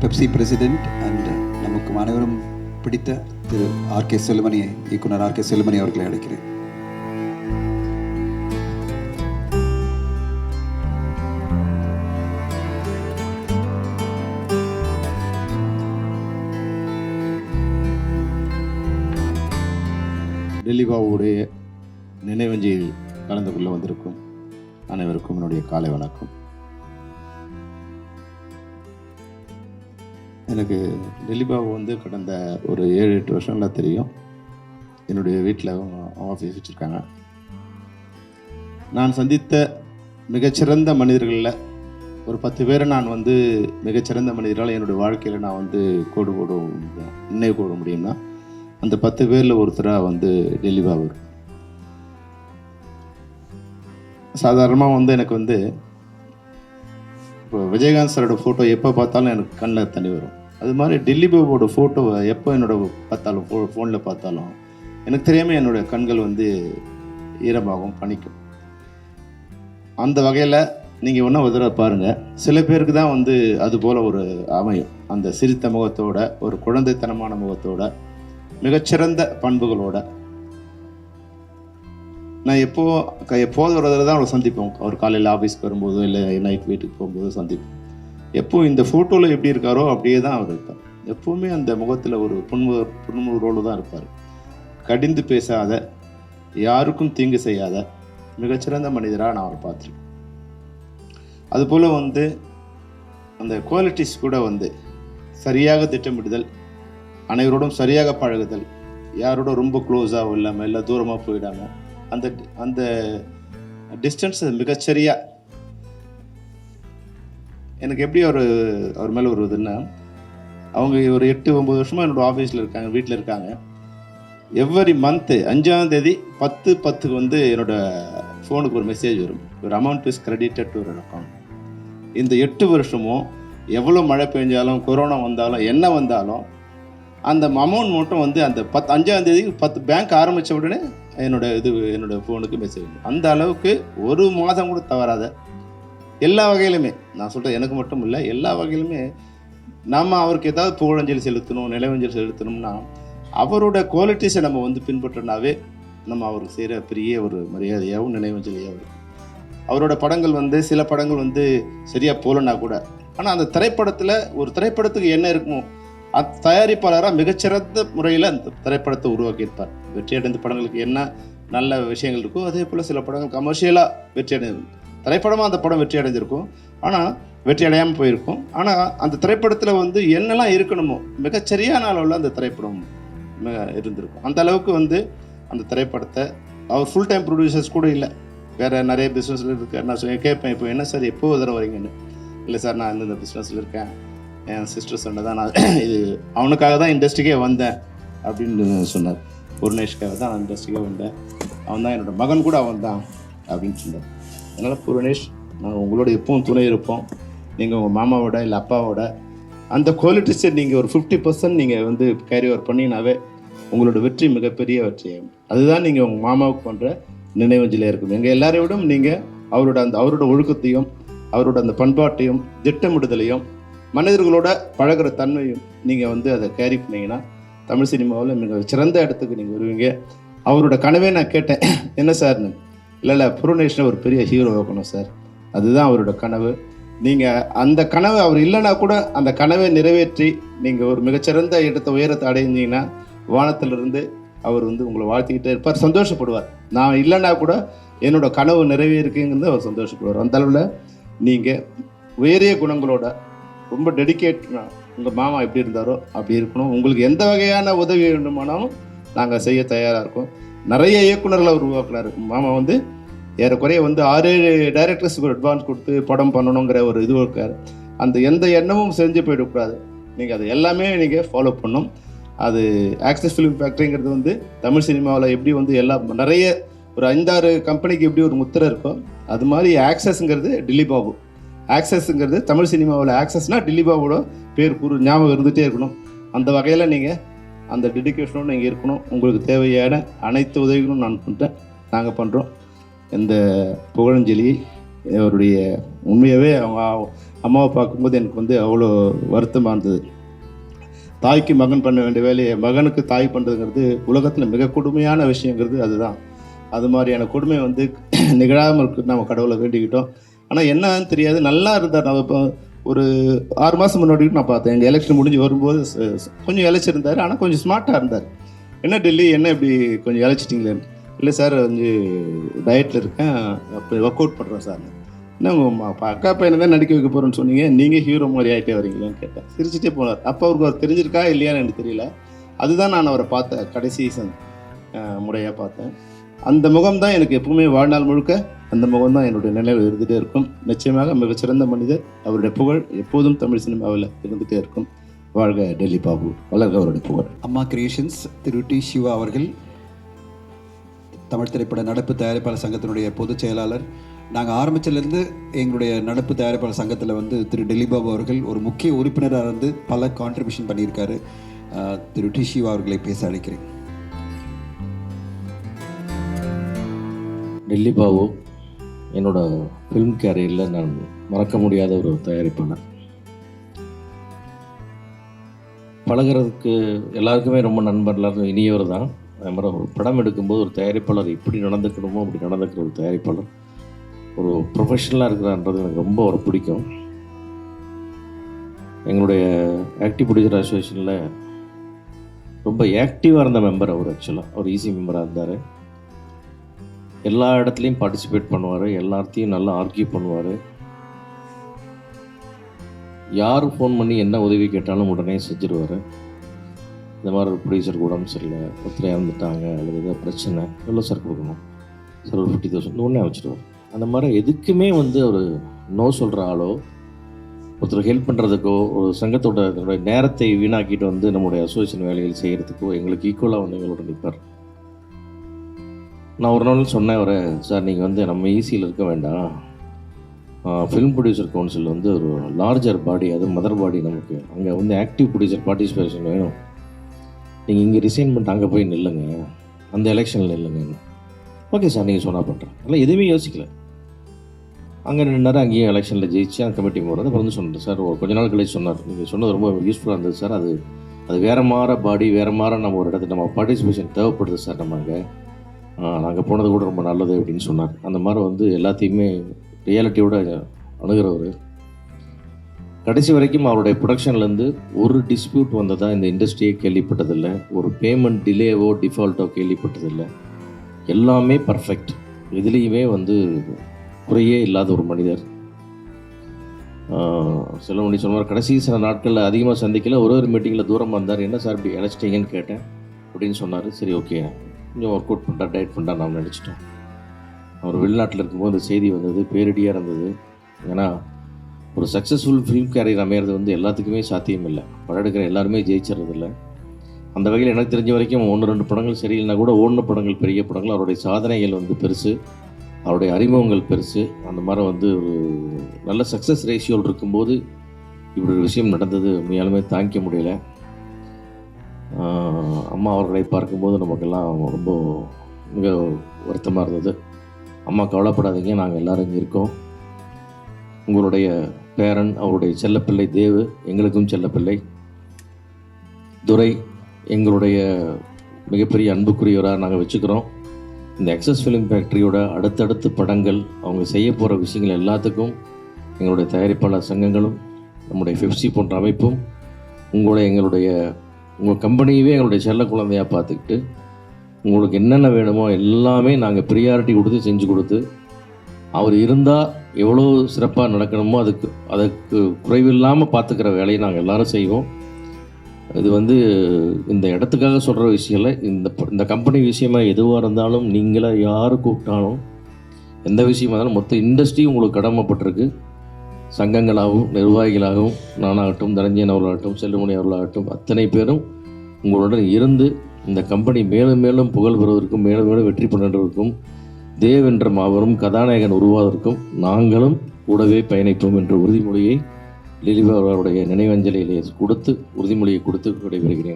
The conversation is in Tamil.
பெப்சி பிரசிடென்ட் அண்ட் நமக்கு அனைவரும் பிடித்த திரு ஆர் கே செல்வமணி இயக்குனர் ஆர் கே செல்வமணி அவர்களை அழைக்கிறேன். டெல்லி பாபுவுடைய கலந்து கொள்ள வந்திருக்கும் அனைவருக்கும் என்னுடைய காலை வணக்கம். எனக்கு டெல்லிபாபு வந்து கடந்த ஒரு ஏழு எட்டு வருஷங்களா தெரியும். என்னுடைய வீட்டில் அவங்க ஆஃபீஸ் வச்சுருக்காங்க. நான் சந்தித்த மிகச்சிறந்த மனிதர்களில் ஒரு பத்து பேரை நான் வந்து மிகச்சிறந்த மனிதரால் என்னுடைய வாழ்க்கையில் நான் வந்து கோடு போட முடியும் நினைவு கூட முடியும்னா அந்த பத்து பேரில் ஒருத்தராக வந்து டெல்லி பாபு சாதாரணமாக வந்து எனக்கு வந்து இப்போ விஜயகாந்த் சாரோட ஃபோட்டோ எப்போ பார்த்தாலும் எனக்கு கண்ணில் தண்ணி வரும். அது மாதிரி டெல்லி பாபுவோட ஃபோட்டோவை எப்போ என்னோட பார்த்தாலும் ஃபோ ஃபோனில் பார்த்தாலும் எனக்கு தெரியாமல் என்னோட கண்கள் வந்து ஈரமாகும் பணிக்கும் அந்த வகையில் நீங்கள் ஒன்றும் உதவ பாருங்கள் சில பேருக்கு தான் வந்து அது போல் ஒரு அமையும். அந்த சிரித்த முகத்தோட ஒரு குழந்தைத்தனமான முகத்தோட மிகச்சிறந்த பண்புகளோட. நான் எப்போ க- எப்போது ஒரு தடவை தான் அவரை சந்திப்போம். அவர் காலையில் ஆஃபீஸ்க்கு வரும்போதோ இல்லை நைட் வீட்டுக்கு போகும்போதோ சந்திப்போம். எப்போ இந்த ஃபோட்டோவில் எப்படி இருக்காரோ அப்படியே தான் அவர் இருப்பார். எப்போவுமே அந்த முகத்தில் ஒரு புன்மு புன்முறுவோடு தான் இருப்பார். கடிந்து பேசாத யாருக்கும் தீங்கு செய்யாத மிகச்சிறந்த மனிதராக நான் அவரை பார்த்துருக்கேன். அதுபோல் வந்து அந்த குவாலிட்டிஸ் கூட வந்து சரியாக திட்டமிடுதல் அனைவரோடும் சரியாக பழகுதல் யாரோட ரொம்ப க்ளோஸாகவும் இல்லாமல் இல்லை தூரமாக போயிடாமல் அந்த அந்த டிஸ்டன்ஸ் மிகச்சரியாக எனக்கு எப்படி ஒரு அவர் மேலே ஒரு இதுன்னா அவங்க ஒரு எட்டு ஒம்பது வருஷமாக என்னோட ஆஃபீஸில் இருக்காங்க வீட்டில் இருக்காங்க. எவ்வரி மந்த்து அஞ்சாம் தேதி பத்து பத்துக்கு வந்து என்னோட ஃபோனுக்கு ஒரு மெசேஜ் வரும். ஒரு அமௌண்ட் இஸ் கிரெடிட்டட் டு ஒரு அக்கௌண்ட் இந்த எட்டு வருஷமும் எவ்வளோ மழை பெஞ்சாலும் கொரோனா வந்தாலும் என்ன வந்தாலும் அந்த அமௌண்ட் மட்டும் வந்து அந்த பத்து அஞ்சாம் தேதி பத்து பேங்க் ஆரம்பித்த உடனே என்னோட இது என்னோட ஃபோனுக்கு மெசேஜ் வரும். அந்த அளவுக்கு ஒரு மாதம் கூட தவறாத எல்லா வகையிலுமே நான் சொல்கிறேன் எனக்கு மட்டும் இல்லை எல்லா வகையிலுமே நாம் அவருக்கு ஏதாவது புகழஞ்சலி செலுத்தணும் நிலவஞ்சல் செலுத்தணும்னா அவரோட குவாலிட்டிஸை நம்ம வந்து பின்பற்றினாவே நம்ம அவருக்கு செய்கிற பெரிய ஒரு மரியாதையாகவும் நினைவஞ்சலியாகவும் இருக்கும். அவரோட படங்கள் வந்து சில படங்கள் வந்து சரியாக போகலன்னா கூட ஆனால் அந்த திரைப்படத்தில் ஒரு திரைப்படத்துக்கு என்ன இருக்குமோ அத் தயாரிப்பாளராக மிகச்சிறந்த முறையில் அந்த திரைப்படத்தை உருவாக்கியிருப்பார். வெற்றி அடைந்த படங்களுக்கு என்ன நல்ல விஷயங்கள் இருக்கோ அதே போல் சில படங்கள் கமர்ஷியலாக வெற்றி அடை திரைப்படமாக அந்த படம் வெற்றி அடைஞ்சிருக்கும். ஆனால் வெற்றி அடையாமல் போயிருக்கும். ஆனால் அந்த திரைப்படத்தில் வந்து என்னெல்லாம் இருக்கணுமோ மிகச்சரியான அளவில் அந்த திரைப்படம் மிக இருந்திருக்கும். அந்த அளவுக்கு வந்து அந்த திரைப்படத்தை அவர் ஃபுல் டைம் ப்ரொடியூசர்ஸ் கூட இல்லை. வேறு நிறைய பிஸ்னஸில் இருக்கு நான் சொல்லி கேட்பேன் இப்போ என்ன சார் எப்போ ஒரு வரீங்கன்னு? இல்லை சார் நான் இந்த பிஸ்னஸில் இருக்கேன். என் சிஸ்டர் சொன்ன தான் நான் இது அவனுக்காக தான் இண்டஸ்ட்ரிக்கே வந்தேன் அப்படின்னு சொன்னார். புவனேஷ்காக தான் நான் இண்டஸ்ட்ரிக்கே வந்தேன். அவன் தான் என்னோட மகன் கூட அவன் தான் அப்படின்னு சொன்னார். அதனால் புவனேஷ் நாங்கள் உங்களோட எப்பவும் துணை இருப்போம். நீங்கள் உங்கள் மாமாவோட இல்லை அப்பாவோட. அந்த குவாலிட்டிஸை நீங்கள் ஒரு ஃபிஃப்டி பர்சன்ட் நீங்கள் வந்து கேரி ஓவர் பண்ணினாவே உங்களோட வெற்றி மிகப்பெரிய வெற்றியாகும் அதுதான் நீங்கள் உங்கள் மாமாவுக்கு பண்ணுற நினைவஞ்சலியாக இருக்கும். எங்கள் எல்லாரையும் நீங்கள் அவரோட அந்த அவரோட ஒழுக்கத்தையும் அவரோட அந்த பண்பாட்டையும் திட்டமிடுதலையும் மனிதர்களோட பழகுற தன்மையும் நீங்கள் வந்து அதை கேரி பண்ணீங்கன்னா தமிழ் சினிமாவில் மிக சிறந்த இடத்துக்கு நீங்கள் வருவீங்க. அவரோட கனவே நான் கேட்டேன். என்ன சார்னு? இல்லை இல்லை புரோனேஷனை ஒரு பெரிய ஹீரோ வைக்கணும் சார் அதுதான் அவரோட கனவு. நீங்கள் அந்த கனவு அவர் இல்லைன்னா கூட அந்த கனவை நிறைவேற்றி நீங்கள் ஒரு மிகச்சிறந்த இடத்தை உயரத்தை அடைஞ்சிங்கன்னா வானத்திலிருந்து அவர் வந்து உங்களை வாழ்த்திக்கிட்டே இருப்பார் சந்தோஷப்படுவார். நான் இல்லைன்னா கூட என்னோட கனவு நிறைவேறிருக்குங்கிறது அவர் சந்தோஷப்படுவார். அந்த அளவில் நீங்கள் உயரிய குணங்களோட ரொம்ப டெடிகேட்னா உங்கள் மாமா எப்படி இருந்தாரோ அப்படி இருக்கணும். உங்களுக்கு எந்த வகையான உதவி வேண்டுமானாலும் நாங்கள் செய்ய தயாராக இருக்கோம். நிறைய இயக்குனர்களை உருவாக்குனாரு மாமா வந்து ஏறக்குறைய வந்து ஆறு ஏழு டைரக்டர்ஸுக்கு ஒரு அட்வான்ஸ் கொடுத்து படம் பண்ணணுங்கிற ஒரு இது இருக்கார். அந்த எந்த எண்ணமும் செஞ்சு போயிடக்கூடாது. நீங்கள் அது எல்லாமே நீங்கள் ஃபாலோ பண்ணும் அது ஆக்சஸ் ஃபிலிம் ஃபேக்ட்ரிங்கிறது வந்து தமிழ் சினிமாவில் எப்படி வந்து எல்லா நிறைய ஒரு ஐந்தாறு கம்பெனிக்கு எப்படி ஒரு முத்திரை இருக்கோ அது மாதிரி ஆக்சஸ்ங்கிறது டில்லி பாபு. ஆக்சஸ்ங்கிறது தமிழ் சினிமாவில் ஆக்சஸ்னால் டில்லி பாபுவோட பேர் கூறு ஞாபகம் இருந்துகிட்டே இருக்கணும். அந்த வகையில் நீங்கள் அந்த டெடிக்கேஷனோடு நீங்கள் இருக்கணும். உங்களுக்கு தேவையான அனைத்து உதவிகளும் நான் பண்ணுறேன் நாங்கள் பண்ணுறோம் இந்த புகழஞ்சலி அவருடைய உண்மையாகவே அவங்க அம்மாவை பார்க்கும்போது எனக்கு வந்து அவ்வளோ வருத்தமாக இருந்தது. தாய்க்கு மகன் பண்ண வேண்டிய வேலையை மகனுக்கு தாய் பண்ணுறதுங்கிறது உலகத்தில் மிக கொடுமையான விஷயங்கிறது அதுதான். அது மாதிரியான கொடுமை வந்து நிகழாமல் இருக்கு நம்ம கடவுளை வேண்டிக்கிட்டோம். ஆனால் என்னன்னு தெரியாது. நல்லா இருந்தார். நம்ம இப்போ ஒரு ஆறு மாதம் முன்னாடி நான் பார்த்தேன். எங்கள் எலெக்ஷன் முடிஞ்சு வரும்போது கொஞ்சம் இழைச்சிருந்தார். ஆனால் கொஞ்சம் ஸ்மார்ட்டாக இருந்தார். என்ன டெல்லி? என்ன இப்படி கொஞ்சம் இழைச்சிட்டிங்களே இல்லை சார் வந்து டயட்டில் இருக்கேன். அப்போ ஒர்க் அவுட் பண்ணுறேன் சார். என்ன உங்கள் அக்கா பையனை தான் நடிக்க வைக்க போகிறேன்னு சொன்னீங்க. நீங்கள் ஹீரோ மாதிரி ஆகிட்டே வரீங்களேன்னு கேட்டேன். சிரிச்சிட்டே போனார். அப்போ அவருக்கு அவர் தெரிஞ்சிருக்கா? இல்லையான்னு எனக்கு தெரியல. அதுதான் நான் அவரை பார்த்தேன் கடைசி முறையாக பார்த்தேன். அந்த முகம் தான் எனக்கு எப்பவுமே வாழ்நாள் முழுக்க அந்த முகம் தான் என்னுடைய நினைவில் இருந்துகிட்டே இருக்கும். நிச்சயமாக மிகச்சிறந்த மனிதர். அவருடைய புகழ் எப்போதும் தமிழ் சினிமாவில் இருந்துகிட்டே இருக்கும். வாழ்க டெல்லி பாபு. வளர்க அவருடைய புகழ். அம்மா கிரியேஷன்ஸ் திரு டி சிவா அவர்கள். தமிழ் திரைப்பட நடப்பு தயாரிப்பாளர் சங்கத்தினுடைய பொதுச் செயலாளர். நாங்கள் ஆரம்பிச்சதுலேருந்து எங்களுடைய நடப்பு தயாரிப்பாளர் சங்கத்தில் வந்து திரு டெல்லி பாபு அவர்கள் ஒரு முக்கிய உறுப்பினராக இருந்து பல கான்ட்ரிபியூஷன் பண்ணியிருக்காரு. திரு டி சிவா அவர்களை பேச அழைக்கிறேன். டெல்லிபாவோ என்னோட ஃபிலிம் கேரியரில் நான் மறக்க முடியாத ஒரு தயாரிப்பாளர். பழகுறதுக்கு எல்லாருக்குமே ரொம்ப நண்பர் எல்லாரும் இனியவர் தான். அது மாதிரி ஒரு படம் எடுக்கும்போது ஒரு தயாரிப்பாளர் இப்படி நடந்துக்கணுமோ அப்படி நடந்துக்கிற ஒரு தயாரிப்பாளர். ஒரு ப்ரொஃபஷனலாக இருக்கிறான்றது எனக்கு ரொம்ப ஒரு பிடிக்கும். எங்களுடைய ஆக்டிவ் ப்ரொடியூசர் அசோசியேஷனில் ரொம்ப ஆக்டிவாக இருந்த மெம்பர் அவர் ஆக்சுவலாக அவர் ஈஸி மெம்பராக இருந்தார். எல்லா இடத்துலையும் பார்ட்டிசிபேட் பண்ணுவார். எல்லாத்தையும் நல்லா ஆர்கியூ பண்ணுவார். யார் ஃபோன் பண்ணி என்ன உதவி கேட்டாலும் உடனே செஞ்சிருவார். இந்த மாதிரி ஒரு ப்ரொடியூசர் உடம்பு சரியில்லை ஒருத்தர் இறந்துட்டாங்க அல்லது ஏதோ பிரச்சனை எவ்வளோ சார் கொடுக்கணும்? சார் ஒரு ஃபிஃப்டி தௌசண்ட் உடனே வச்சுருவார். அந்த மாதிரி எதுக்குமே வந்து ஒரு நோ சொல்கிற ஆளோ ஒருத்தர் ஹெல்ப் பண்ணுறதுக்கோ ஒரு சங்கத்தோட நேரத்தை வீணாக்கிட்டு வந்து நம்முடைய அசோசியேஷன் வேலைகள் செய்கிறதுக்கோ எங்களுக்கு ஈக்குவலாக வந்து எங்களோட நிற்பார் நான் ஒரு நாள் சொன்னேன் அவரை சார் நீங்கள் வந்து நம்ம ஈஸியில் இருக்க வேண்டாம். ஃபிலிம் ப்ரொடியூசர் கவுன்சில் வந்து ஒரு லார்ஜர் பாடி அது மதர் பாடி நமக்கு. அங்கே வந்து ஆக்டிவ் ப்ரொடியூசர் பார்ட்டிசிபேஷன் வேணும். நீங்கள் இங்கே ரிசைன் பண்ணிட்டு அங்கே போய் நில்லுங்க. அந்த எலெக்ஷனில் நில்லுங்க. ஓகே சார் நீங்கள் சொன்னால் பண்ணுறேன் அதெல்லாம் எதுவுமே யோசிக்கல. அங்கே நின்னாரு அங்கேயும் எலெக்ஷனில் ஜெயிச்சு அந்த கமிட்டி போகிறது அப்புறம் வந்து சொன்னார் சார் ஒரு கொஞ்ச நாள் கழிச்சு சொன்னார். நீங்கள் சொன்னது ரொம்ப யூஸ்ஃபுல்லாக இருந்தது சார் அது அது வேறு மாற பாடி வேறு மாற நம்ம ஒரு இடத்துல நம்ம பார்ட்டிசிபேஷன் தேவைப்படுது சார் நம்ம அங்கே. நாங்கள் போனது கூட ரொம்ப நல்லது அப்படின்னு சொன்னார். அந்த மாதிரி வந்து எல்லாத்தையுமே ரியாலிட்டியோட அணுகிறவர். கடைசி வரைக்கும் அவருடைய ப்ரொடக்ஷன்லேருந்து ஒரு டிஸ்பியூட் வந்ததாக இந்த இண்டஸ்ட்ரியே கேள்விப்பட்டதில்லை. ஒரு பேமெண்ட் டிலேவோ டிஃபால்ட்டோ கேள்விப்பட்டதில்லை. எல்லாமே பர்ஃபெக்ட் இதுலேயுமே வந்து குறையே இல்லாத ஒரு மனிதர். செல்வமணி சொன்னார் கடைசி சில நாட்களில் அதிகமாக சந்திக்கல ஒரு ஒரு மீட்டிங்கில் தூரமாக இருந்தார். என்ன சார் இப்படி இழைச்சிட்டீங்கன்னு கேட்டேன் அப்படின்னு சொன்னார். சரி ஓகே. கொஞ்சம் ஒர்க் அவுட் பண்ணுறா டயட் பண்ணுறா நான் நினச்சிட்டோம். அவர் வெளிநாட்டில் இருக்கும்போது அந்த செய்தி வந்தது பேரடியாக இருந்தது. ஏன்னா ஒரு சக்ஸஸ்ஃபுல் ஃபிலிம் கேரியர் அமையிறது வந்து எல்லாத்துக்குமே சாத்தியம் இல்லை படம் எடுக்கிற எல்லாருமே ஜெயிச்சிடறதில்ல. அந்த வகையில் எனக்கு தெரிஞ்ச வரைக்கும் ஒன்று ரெண்டு படங்கள் சரியில்லைனா கூட ஓடின படங்கள் பெரிய படங்கள் அவருடைய சாதனைகள் வந்து பெருசு. அவருடைய அறிமுகங்கள் பெருசு. அந்த மாதிரி வந்து ஒரு நல்ல சக்ஸஸ் ரேஷியோவில் இருக்கும்போது இப்படி ஒரு விஷயம் நடந்தது உண்மையாலுமே தாங்கிக்க முடியல. அம்மா அவர்களை பார்க்கும்போது நமக்கெல்லாம் ரொம்ப மிக வருத்தமாக இருந்தது. அம்மா கவலைப்படாதீங்க நாங்கள் எல்லாரும் இங்கே இருக்கோம். உங்களுடைய பேரன் அவருடைய செல்லப்பிள்ளை தேவு எங்களுக்கும் செல்லப்பிள்ளை. துரை எங்களுடைய மிகப்பெரிய அன்புக்குரியவராக நாங்கள் வச்சுக்கிறோம். இந்த எக்ஸஸ் ஃபிலிம் ஃபேக்ட்ரியோட அடுத்தடுத்து படங்கள் அவங்க செய்ய போகிற விஷயங்கள் எல்லாத்துக்கும் எங்களுடைய தயாரிப்பாளர் சங்கங்களும் நம்முடைய ஃபிப்சி போன்ற அமைப்பும் உங்களுடைய எங்களுடைய உங்கள் கம்பெனியவே எங்களுடைய செல்ல குழந்தையாக பார்த்துக்கிட்டு உங்களுக்கு என்னென்ன வேணுமோ எல்லாமே நாங்கள் ப்ரியாரிட்டி கொடுத்து செஞ்சு கொடுத்து அவர் இருந்தால் எவ்வளோ சிறப்பாக நடக்கணுமோ அதுக்கு அதுக்கு குறைவில்லாமல் பார்த்துக்கிற வேலையை நாங்கள் எல்லாரும் செய்வோம். இது வந்து இந்த இடத்துக்காக சொல்கிற விஷயம் இல்லை. இந்த இந்த கம்பெனி விஷயமா எதுவாக இருந்தாலும் நீங்களே யார் கூப்பிட்டாலும் எந்த விஷயமா இருந்தாலும் மொத்த இண்டஸ்ட்ரி உங்களுக்கு கடமைப்பட்டிருக்கு. சங்கங்களாகவும் நிர்வாகிகளாகவும் நானாகட்டும் தனஞ்சயன் அவர்களாகட்டும் செல்லுமணி அவர்களாகட்டும் அத்தனை பேரும் உங்களுடன் இருந்து இந்த கம்பெனி மேலும் மேலும் புகழ் பெறுவதற்கும் மேலும் மேலும் வெற்றி பெறுவதற்கும் தேவ் என்ற மாபெரும் கதாநாயகன் உருவாவதற்கும் நாங்களும் கூடவே பயணிப்போம் என்ற உறுதிமொழியை லிலிபா அவர்களுடைய நினைவஞ்சலியிலே கொடுத்து உறுதிமொழியை கொடுத்து விடைபெறுகிறேன்.